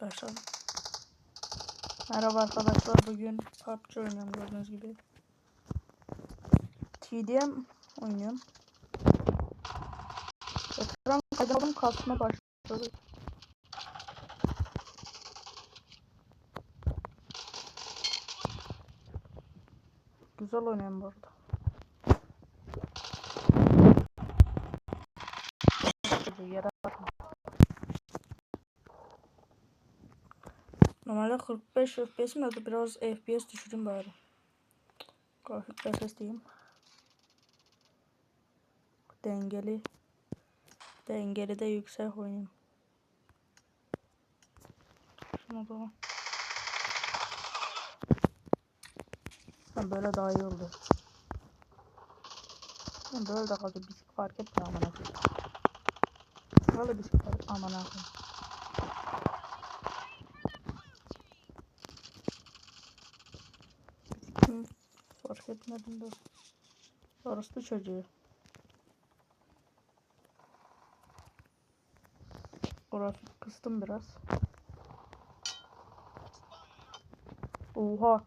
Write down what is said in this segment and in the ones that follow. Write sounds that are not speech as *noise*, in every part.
Başladım. Merhaba arkadaşlar. Bugün PUBG oynuyorum gördüğünüz gibi. TDM oynuyorum. Ekran kaydım kasma başladı. Güzel oynuyorum bu. 45 FPS'im vardı. Biraz FPS düşüreyim bari. Grafik refresh diyeyim. Dengeli. Dengeli de yüksek oynayayım. Şuna. Ha, böyle daha iyi oldu. Ha, Böyle de kaldı. Bisik fark etmiyor amına koyayım. Böyle bisik fark amına koyayım. Kim etmedim de. Orospu çocuğu. Grafik kıstım biraz. Oha.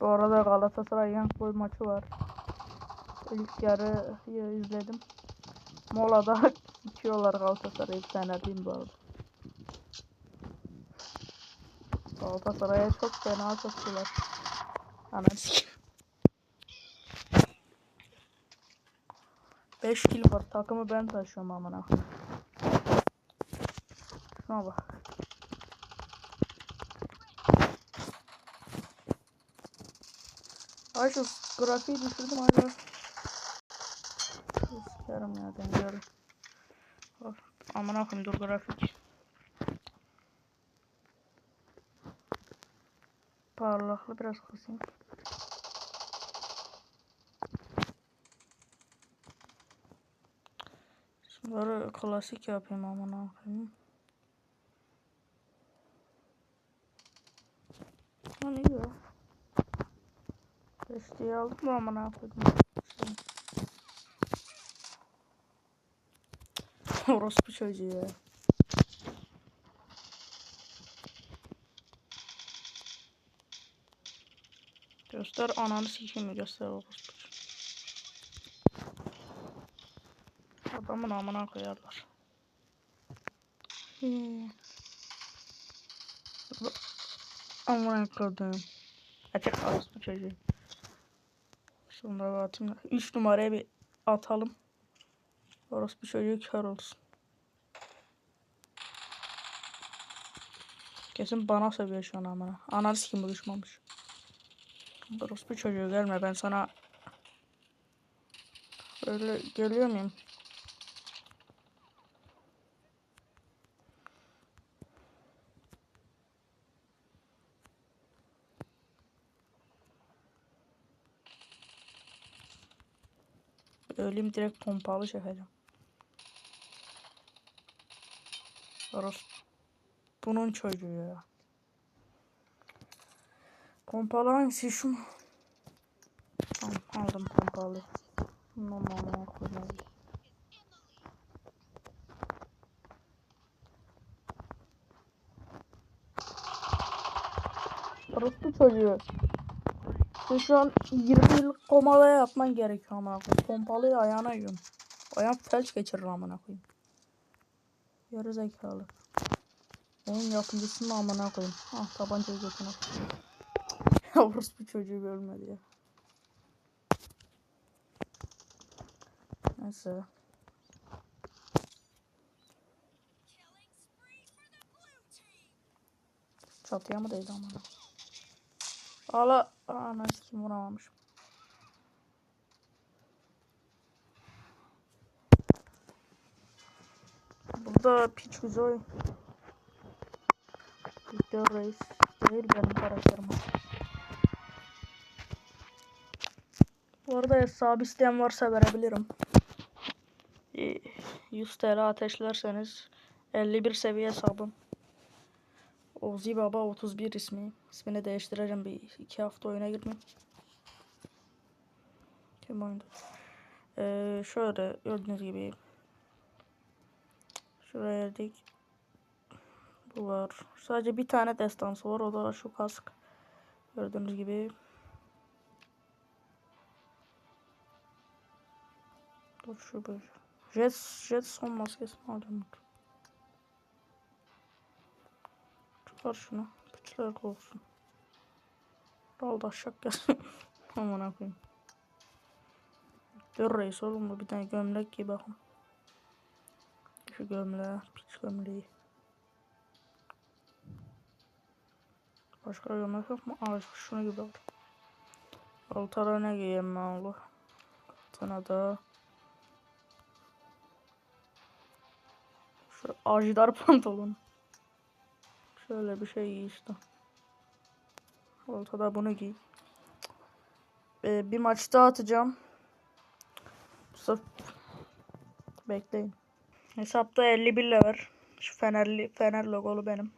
Bu arada Galatasaray Young maçı var. İlk yarıyı izledim. Molada *laughs* içiyorlar Galatasaray'ı Fenerliyim bu arada. Galatasaray'a çok fena. Anam sikim. 5 kill var. Takımı ben taşıyorum amına. Şuna bak. Ay şu grafiği düşürdüm hala. Sikerim ya deniyorum. Of, Amına koyayım dur grafik. Parlaklığı biraz kısayım. Böyle klasik yapayım amına koyayım. Lan iyi ya. Desteği aldım mı amına. Şimdi. Orospu çocuğu ya. Göster ananı sikimi göster orospu. Adamın amına koyarlar. Amına koydum. Açık orospu çocuğu. Şunları atayım. 3 numaraya bir atalım. Orospu çocuğu kör olsun. Kesin bana seviyor şu an amına. Ananı sikim bu düşmanmış. Orospu çocuğu gelme ben sana Böyle geliyor muyum? Öleyim direkt pompalı çekeceğim. Orası. Bunun çocuğu ya. Pompalı hangisi şu mu? Tamam aldım pompalı. Bundan mamaya koyayım. Orospu çocuğu. Sen şu an 20 yıllık komalaya yapman gerekiyor koyayım. Pompalıyı ayağına yiyorum. Ayağım felç geçirir amına koyayım. Yarı zekalı. Oyun yapımcısını amına koyayım. Ah tabancayı götüne. *laughs* Orospu çocuğu ölmedi ya. Neyse. Çatıya mı değdi amına? Ala ana kim vuramamışım. Burada piç güzel. Victor Reis değil benim karakterim. Bu arada hesabı isteyen varsa verebilirim. Ee, 100 TL ateşlerseniz 51 seviye hesabım. Ozi Baba 31 ismi. İsmini değiştireceğim bir iki hafta oyuna girmeyeyim. Kim oyunda? Ee, şöyle gördüğünüz gibi şuraya geldik. Bu var. Sadece bir tane destansı var. O da şu kask. Gördüğünüz gibi. Dur şu böyle. Jet, jet son maskesini alacağım. Çıkar şunu. Piçler olsun. Dalda aşağı gelsin. *laughs* Aman koyayım. Dur reis oğlum bu bir tane gömlek giy bakın. Şu gömleği, piç gömleği. Başka gömlek yok mu? Aa şunu gibi al. Altara ne giyeyim ben Allah. Altına da. Ajdar pantolon. Şöyle bir şey giy işte. Ortada bunu giy. Ee, bir maç daha atacağım. Sırf bekleyin. Hesapta 51 lever. Şu Fenerli Fener logolu benim.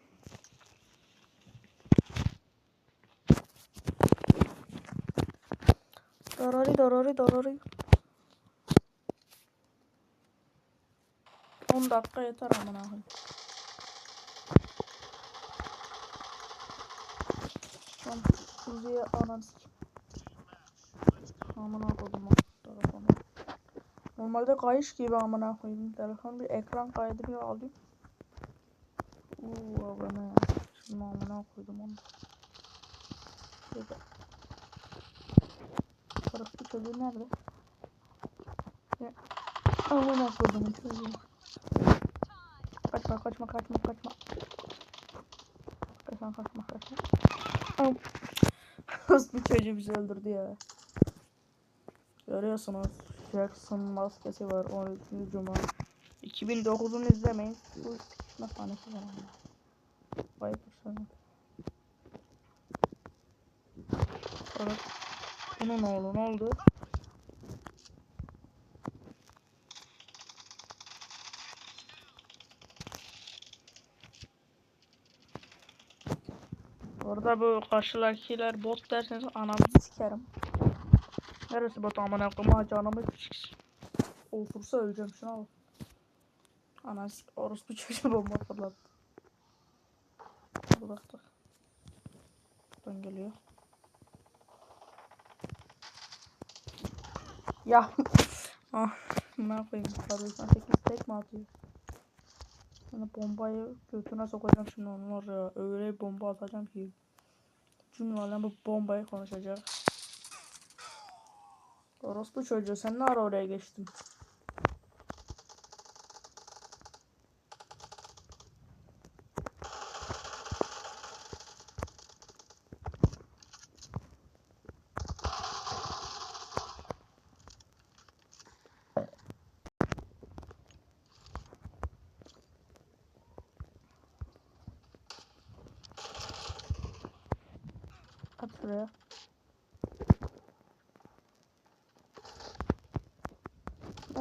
Darari darari darari. 10 dakika yeter amına koyayım. Lan Uzi'ye. Amına koydum o telefonu. Normalde kayış gibi amına koyayım. Telefon bir ekran kaydı bir alayım. Uuu abone ya. Şimdi amına koydum onu. Şöyle. Orası çocuğu nerede? Ya. Amına koydum çocuğu. Kaçma kaçma kaçma kaçma. Kaçma kaçma kaçma. Am. Bu çocuğu bizi öldürdü ya. Görüyorsunuz. Jackson maskesi var 13. Cuma. 2009'unu izlemeyin. Bu sıkışma sahnesi var. Vay sana. Sonra bunun oğlu ne oldu? Orada bu karşıdakiler bot derseniz anamızı sikerim. Neresi bot amına koyayım ha canımı Otursa öleceğim şuna bak. Anas orospu çocuğu bomba fırlattı. Bıraktık. Buradan geliyor. Ya. *laughs* ah. Ne koyayım? Kardeşim 8 tek mi atıyor? Yani bombayı götüne sokacağım şimdi onlar ya. Öyle bomba atacağım ki. Cümle bu bombayı konuşacak. Orospu çocuğu sen ne ara oraya geçtin?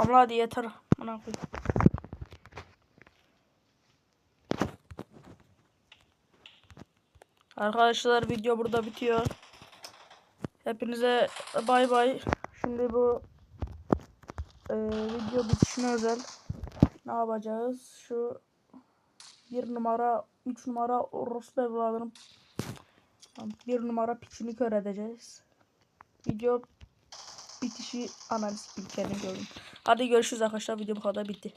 Tamam hadi yeter. Buna koy. Arkadaşlar video burada bitiyor. Hepinize bay bay. Şimdi bu e, video bitişine özel ne yapacağız? Şu bir numara, üç numara orospu evladının bir numara piçini kör edeceğiz. Video bitişi analiz bilgilerini gördüm. Hadi görüşürüz arkadaşlar. Video bu kadar bitti.